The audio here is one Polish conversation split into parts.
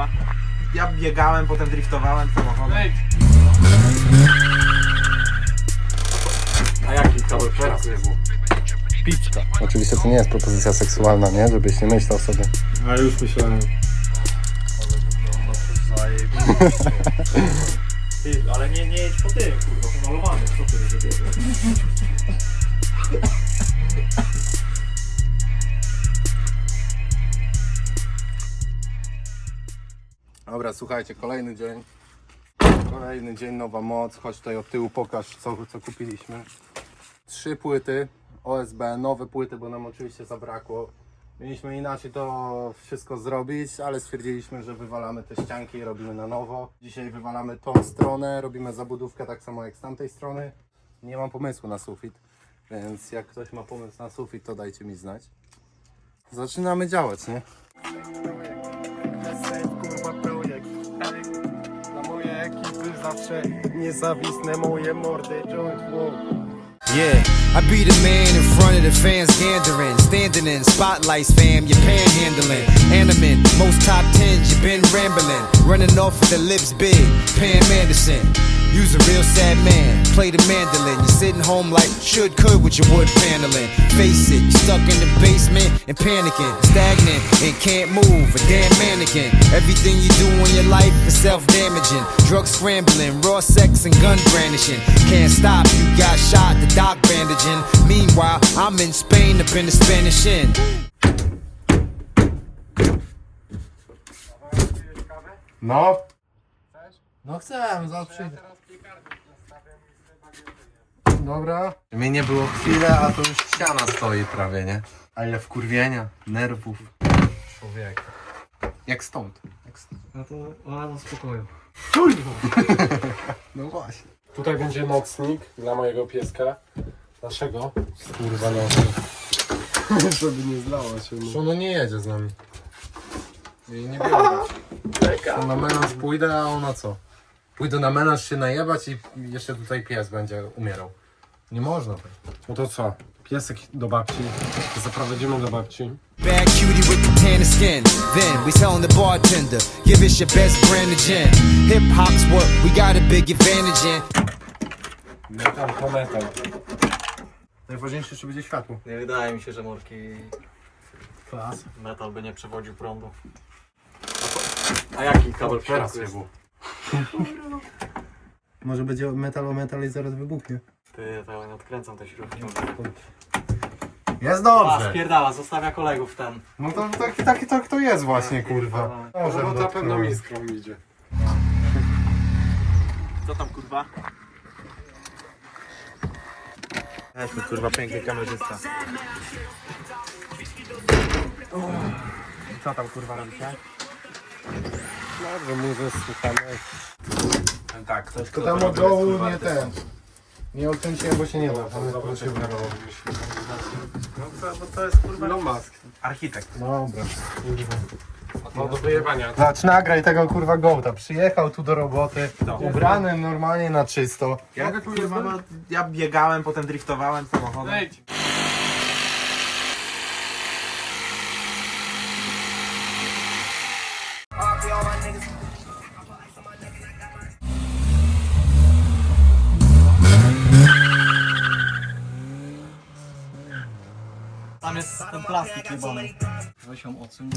kurwa? Ja biegałem, potem driftowałem samochodem. A jaki cały teraz był? Piczka. Oczywiście to nie jest propozycja seksualna, nie? Żebyś nie myślał sobie. A już myślałem. Ty, ale nie, nie jedź po tym, kurwa, pomalowany. Co ty robisz? Dobra, słuchajcie, kolejny dzień. Kolejny dzień, nowa moc. Chodź tutaj od tyłu, pokaż co, co kupiliśmy. Trzy płyty OSB, nowe płyty, bo nam oczywiście zabrakło. Mieliśmy inaczej to wszystko zrobić, ale stwierdziliśmy, że wywalamy te ścianki i robimy na nowo. Dzisiaj wywalamy tą stronę, robimy zabudówkę tak samo jak z tamtej strony. Nie mam pomysłu na sufit, więc jak ktoś ma pomysł na sufit, to dajcie mi znać. Zaczynamy działać, nie? Zawsze niezawisne moje mordy Joint Yeah, I be the man in front of the fans gandering, standing in spotlights, fam. You're panhandling, animate. Most top tens, you've been rambling, running off with the lips big. Pam Anderson, you's a real sad man. Play the mandolin, you're sitting home like should could with your wood paneling. Face it, you're stuck in the basement and panicking, stagnant and can't move. A damn mannequin. Everything you do in your life is self-damaging. Drug scrambling, raw sex and gun brandishing. Can't stop, you got shot, the doc bandaging. Meanwhile, I'm in Spain up in the Spanish Inn. No. No chcę, zaraz przyjdę. Dobra. Mnie nie było chwilę, a to już ściana stoi prawie, nie? A ile wkurwienia, nerwów. Człowieka. Jak stąd. Jak stąd. No to ona na spokoju No właśnie. Tutaj będzie nocnik dla mojego pieska Naszego Kurwa no. Żeby nie zlało się mu Ono nie jedzie z nami. Jej nie biorę. Na menaż pójdę, a ona co? Pójdę na menaż się najebać i jeszcze tutaj pies będzie umierał. Nie można. No to co? Piesek do babci Zaprowadzimy do babci Bad cutie with the tan skin. Then we telling the bartender, give us your best brand of gin. Hip hop's what we got a big advantage in. Metal po metal Najważniejsze, czy będzie światło. Nie wydaje mi się, że Morki Klas metal by nie przewodził prądu. A jaki kabel Teraz nie było. Może będzie metal o metal i zaraz wybuchnie. Ty, to ja nie odkręcam tej śrubki. Jest A, dobrze. spierdala, zostawia kolegów ten. No to tak, tak, tak to jest właśnie, kurwa. Może to na pewno iskrą idzie Co tam kurwa? Weźmy kurwa piękny kamerzysta. Co tam kurwa robicie? Dobrze, muzę słuchamy Tak, to jest To tam od dołu nie ten. Nie odkręciłem, bo się nie da. Tam jest się wydawało. No to, bo to jest kurwa Elon Musk architekt. Dobra. No do wyjebania Zacz nagraj tego kurwa gołta. Przyjechał tu do roboty, No. ubrany normalnie na czysto. Ja, kurwa, no, ja biegałem, potem driftowałem samochodem. Wejdź Tam jest ten plastik jebany. Weź ją odsuń.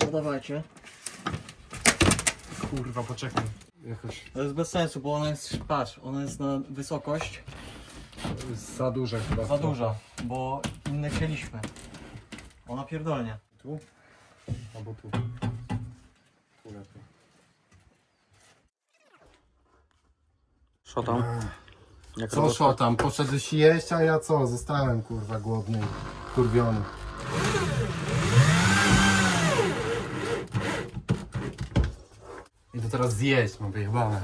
No dawajcie. Kurwa, poczekaj Jakoś To jest bez sensu, bo ona jest, patrz, ona jest na wysokość za duże chyba za duża, bo inne chcieliśmy. Ona pierdolnie. Tu? Albo tu Tu lepiej Co tam? Jak Co szło tam? Poszedłeś jeść, a ja co? Zostałem kurwa głodny i kurwiony. I to teraz zjeść, mam wyjebane.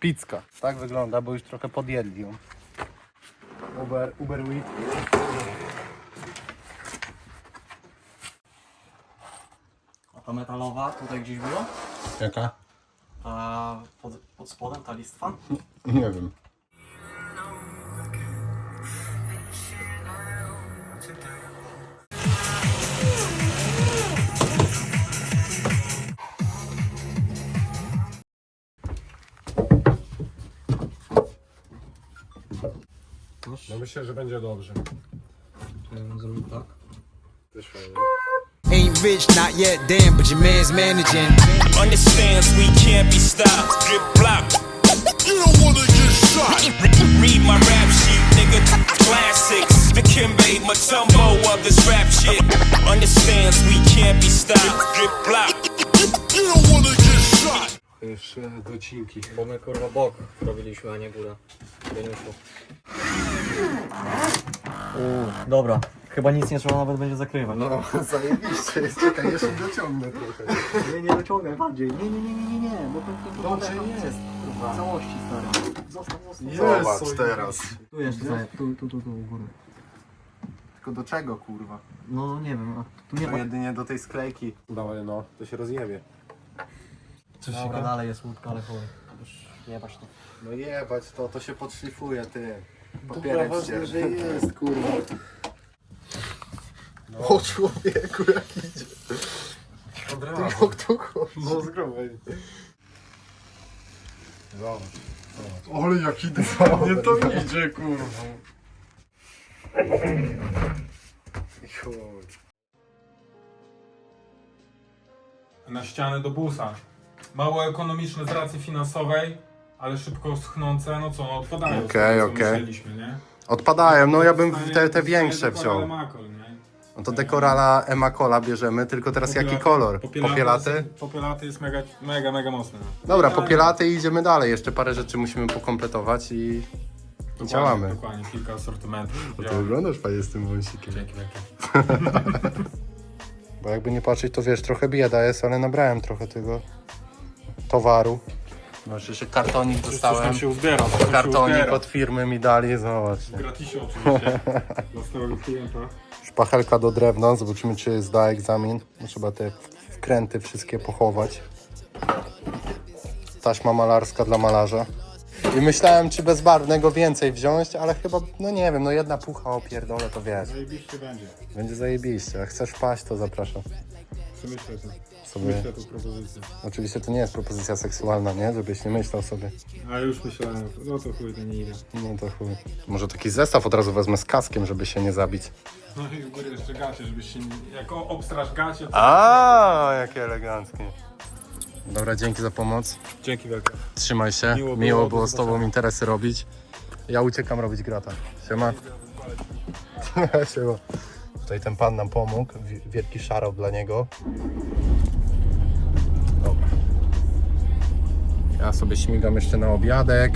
Pizka. Tak wygląda, bo już trochę podjedli ją. Uber, Uber Eats. A ta metalowa tutaj gdzieś była? Jaka? A pod, pod spodem ta listwa? Nie wiem. No myślę, że będzie dobrze. To ja tak. Rich, not yet, damn, but your man's managing. understands we can't be stopped. Drip block. You don't wanna get shot. Read my rap sheet, nigga. Classics. Dikembe Mutombo of this rap shit. Understands we can't be stopped. Drip block. You don't wanna get shot. Jeszcze docinki. Bo my kurwa bok robiliśmy, a nie górę. Geniuszu. Uuu, dobra. Chyba nic nie trzeba nawet będzie zakrywać. No, zajebiście jest. Czekaj, jeszcze dociągnę trochę. Nie, nie wyciągaj bardziej. Nie, nie, nie, nie, nie, nie. Bo to, Dobrze jest. w całości stary. Zostaw, zostaw. Zobacz teraz. Tu jeszcze, stary, tu, tu, tu, tu u góry. Tylko do czego, kurwa? No nie wiem, a tu nie No ma. jedynie do tej sklejki. Dawaj, no, to się rozjebie. Dobra, dalej jest łódka, ale chuj. Już jebać to. No jebać to, to się podszlifuje, ty. Papierek że ścierny. jest, kurwa. O człowieku, jak idzie. Od Ty razu. jak tu chodzi? No zgromaj. Ale jak idę. Nie to idzie, kurwa. Chuj. na ścianę do busa. Mało ekonomiczne z racji finansowej, ale szybko schnące, no co, no odpadają. Okej, z okej. myśleliśmy, nie? Odpadają, no ja bym te, te większe wziął. Makol, nie? No to dekorala Emakola bierzemy, tylko teraz jaki kolor? Popielaty? jest- Popielaty jest mega, mega, mega mocny. No. Dobra, popielaty i idziemy dalej. Jeszcze parę rzeczy musimy pokompletować i dokładnie, działamy. Dokładnie, kilka asortymentów. Bo to wyglądasz fajnie z tym wąsikiem. Dzięki wielkie. Bo jakby nie patrzeć, to wiesz, trochę bieda jest, ale nabrałem trochę tego towaru. Znaczy, jeszcze kartonik Coś dostałem. tam się uzbiera. coś tam się Kartonik uzbiera. od firmy mi dali, zobacz. W gratisie oczywiście. Dla stałego klienta. Szpachelka do drewna, zobaczymy czy zda egzamin. No, Trzeba te wkręty wszystkie pochować. Taśma malarska dla malarza. I myślałem, czy bezbarwnego więcej wziąć, ale chyba, no nie wiem, no jedna pucha opierdolę, to wiesz. Zajebiście będzie. Będzie zajebiście. Jak chcesz wpaść, to zapraszam. Przemyślę to. Sobie. Myślę tą propozycję. Oczywiście to nie jest propozycja seksualna, nie? Żebyś nie myślał sobie. A już myślałem, no to chuj, to nie idę. No to chuj. Może taki zestaw od razu wezmę z kaskiem, żeby się nie zabić. No i w górę jeszcze gacie, żebyś się nie... Jak o- obstraż gacie, to... A, jakie eleganckie. Dobra, dzięki za pomoc. Dzięki wielkie. Trzymaj się. Miło Miło było, do z tobą interesy robić. Ja uciekam robić grata. Siema. Siema. Tutaj ten pan nam pomógł. Wi- Wielki szarop dla niego. Dobra. Ja sobie śmigam jeszcze na obiadek.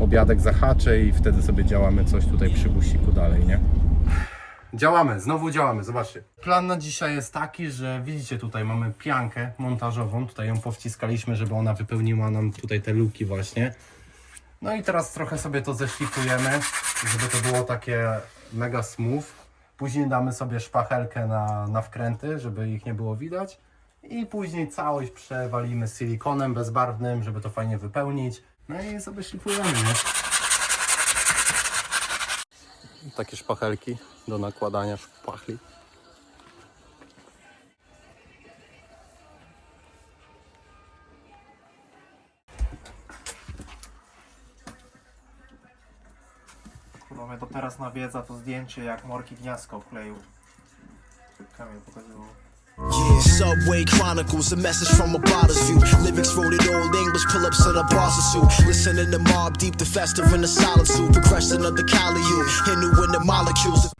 Obiadek zahaczę i wtedy sobie działamy coś tutaj przy busiku dalej, nie? Działamy, znowu działamy, zobaczcie. Plan na dzisiaj jest taki, że widzicie tutaj mamy piankę montażową, tutaj ją powciskaliśmy, żeby ona wypełniła nam tutaj te luki właśnie. No i teraz trochę sobie to zeszlifujemy, żeby to było takie mega smooth. Później damy sobie szpachelkę na, na wkręty, żeby ich nie było widać. I później całość przewalimy silikonem bezbarwnym, żeby to fajnie wypełnić. No i sobie szlifujemy, nie? Takie szpachelki do nakładania szpachli. Kurwa, mnie to teraz nawiedza to zdjęcie, jak Morki Gniazdko wkleił. Kamil pokazywał. Yeah, Subway Chronicles, a message from a bottom's view. Lyrics wrote in old English, pull ups to the of suit. Listening to Mob Deep, the festive in the solitude. Progression of the Kali you, Hindu in the molecules.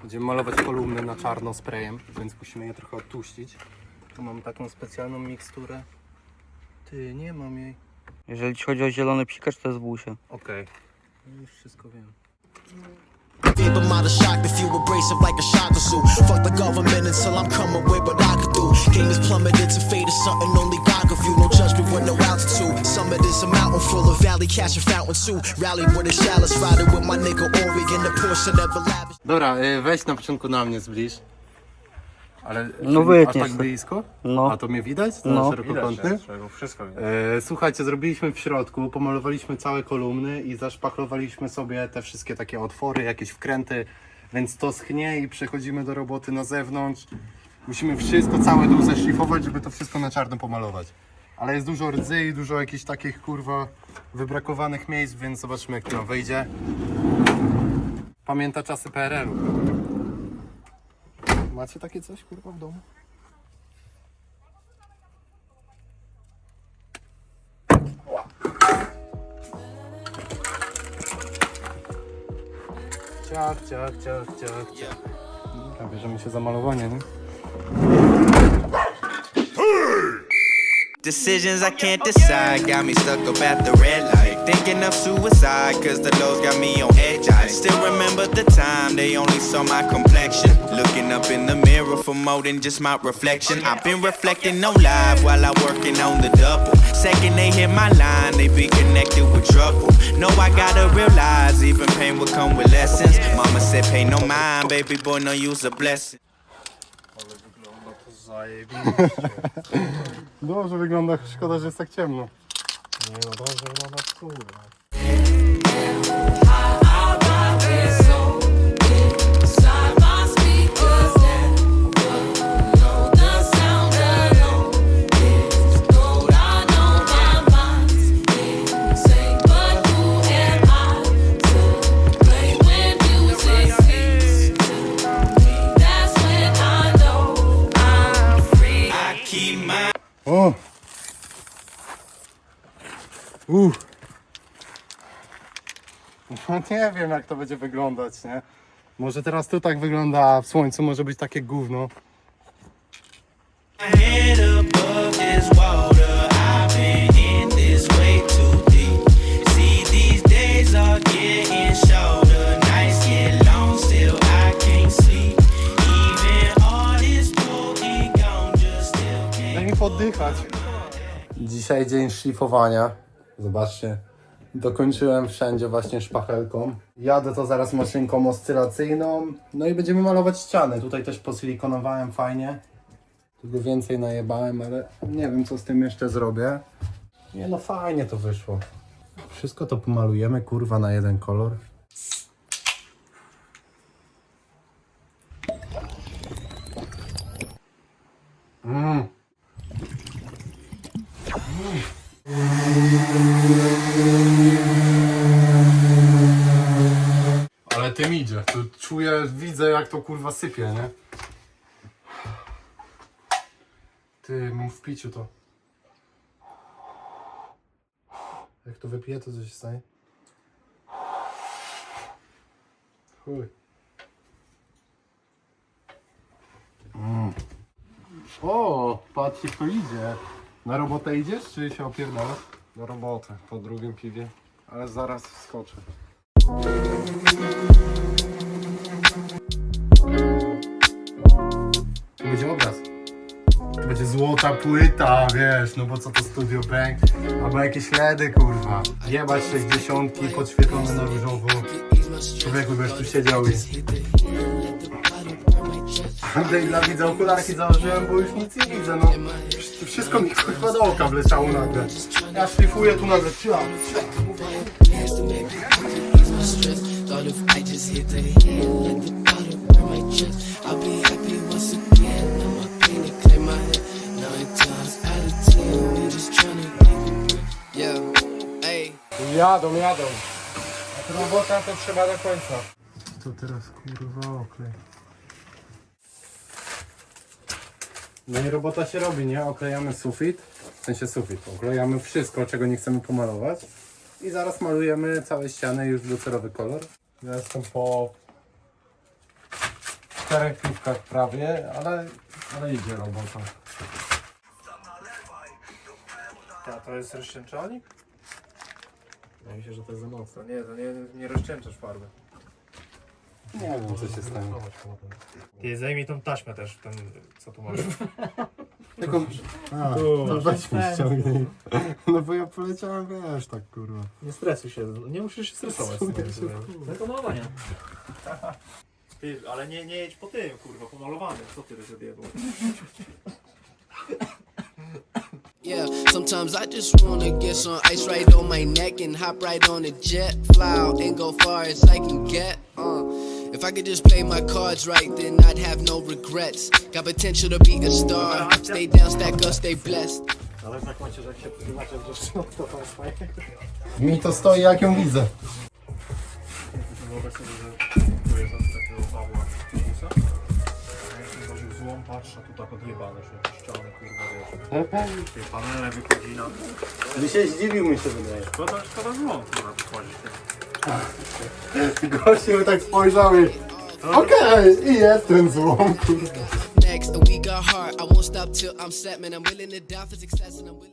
Będziemy malować kolumny na czarno sprayem, więc musimy je trochę odtuścić. Tu mam taką specjalną miksturę. Ty, nie mam jej. Jeżeli ci chodzi o zielony psikacz, to jest w busie. Okej. Już wszystko wiem. But might have shocked if you abrasive like a shocker suit. Fuck the government until I'm coming with what I could do. Game is plummeted to fate is something only God could view. No judgment with no altitude. Summit is a mountain full of valley, cash and fountain too. Rally with a chalice, riding with my nigga Ori in the Porsche, never lavish. Dobra, y, weź na początku na mnie zbliż. Ale No aż wytniesz tak to. blisko? No. A to mnie widać? To No. szerokokątny? Wszystko widać. E, Słuchajcie, zrobiliśmy w środku, pomalowaliśmy całe kolumny i zaszpachlowaliśmy sobie te wszystkie takie otwory, jakieś wkręty, więc to schnie i przechodzimy do roboty na zewnątrz. Musimy wszystko, całe dół zeszlifować, żeby to wszystko na czarno pomalować. Ale jest dużo rdzy i dużo jakichś takich kurwa wybrakowanych miejsc, więc zobaczymy jak to wyjdzie. Pamięta czasy PRL-u. Macie takie coś kurwa w domu? Ciach, ciach, ciach, ciach, ciach. Dobra, bierzemy się za malowanie, nie? Decisions I can't decide got me stuck up at the red light. Thinking of suicide, cause the lows got me on edge. I still remember the time they only saw my complexion. Looking up in the mirror for more than just my reflection. I've been reflecting on live while I'm working on the double. Second they hit my line, they be connected with trouble. No, I gotta realize even pain will come with lessons. Mama said, pay no mind, baby boy, no use a blessing. Dobrze wygląda, szkoda, że jest tak ciemno. Nie no, dobrze wygląda kurwa. No nie wiem jak to będzie wyglądać, nie? Może teraz tu tak wygląda, a w słońcu może być takie gówno. Daj mi poddychać. Dzisiaj dzień szlifowania. Zobaczcie. Dokończyłem wszędzie właśnie szpachelką. Jadę to zaraz maszynką oscylacyjną. No i będziemy malować ściany. Tutaj też posilikonowałem fajnie. Tylko więcej najebałem, ale nie wiem co z tym jeszcze zrobię. Nie no fajnie to wyszło. Wszystko to pomalujemy kurwa na jeden kolor. Tym idzie. Tu czuję, widzę jak to kurwa sypie, nie? Ty, mam w piciu to. Jak to wypiję, to co się stanie? Chuj. Mm. O, patrzcie kto idzie. Na robotę idziesz, czy się opierdalasz? Na robotę, po drugim piwie. Ale zaraz wskoczę. Tu będzie obraz. Tu będzie złota płyta, wiesz, no bo co to Studio Bank? Albo jakieś LEDy, kurwa. Jebać 60 podświetlone na różowo. Człowieku, wiesz, tu siedział i... Andrzej dla widza okularki założyłem, bo już nic nie widzę, no. Wszystko mi kurwa do oka wleciało nagle. Ja szlifuję tu nagle, cia, cia. Thought if I just hit the let the powder burn my chest, I'll be happy once again. Now my pain clear my head. Nine times out of ten, we just tryna it real. Yeah. Jadą, jadą. A ta robota to trzeba do końca. To teraz kurwa oklej. No i robota się robi, nie? Oklejamy sufit, w sensie sufit, oklejamy wszystko, czego nie chcemy pomalować. I zaraz malujemy całe ściany już w kolor. Ja jestem po czterech piwkach prawie, ale, ale idzie robota. A to jest rozcieńczalnik? Wydaje mi się, że to jest za mocne. To nie, to nie, nie rozcieńczasz farby. Nie wiem co się stanie. Ty zajmij tą taśmę też, ten, co tu masz. Tylko... A, to weź mi ściągnij. No bo ja poleciałem, wiesz, tak kurwa. Nie stresuj się, nie musisz się stresować. No to malowania. Ty, ale nie, nie jedź po tym, kurwa, pomalowanym. Co ty sobie Yeah, sometimes I just wanna get some ice right on my neck and hop right on a jet, fly out and go far as I can get. Uh, if I could just play my cards right, then I'd have no regrets. Got potential to be a star. Stay down, stack up, stay blessed. Ale tak macie, że jak się przyznacie z dziewczyną, to to jest. Mi to stoi jak ją widzę. Wyobraź sobie, że tu jest takiego Pawła Busa. Jak się złożył złom, patrz, a tu tak odjebane, że ściany, kurwa, wiesz. Te panele wychodzi na... By się zdziwił mi się wydaje. Szkoda, szkoda złom, kurwa, wychodzi. Gościu tak spojrzał i... Okej, i jest ten złom. Next, we got heart. I won't stop till I'm set, man. I'm willing to die for success and I'm willing.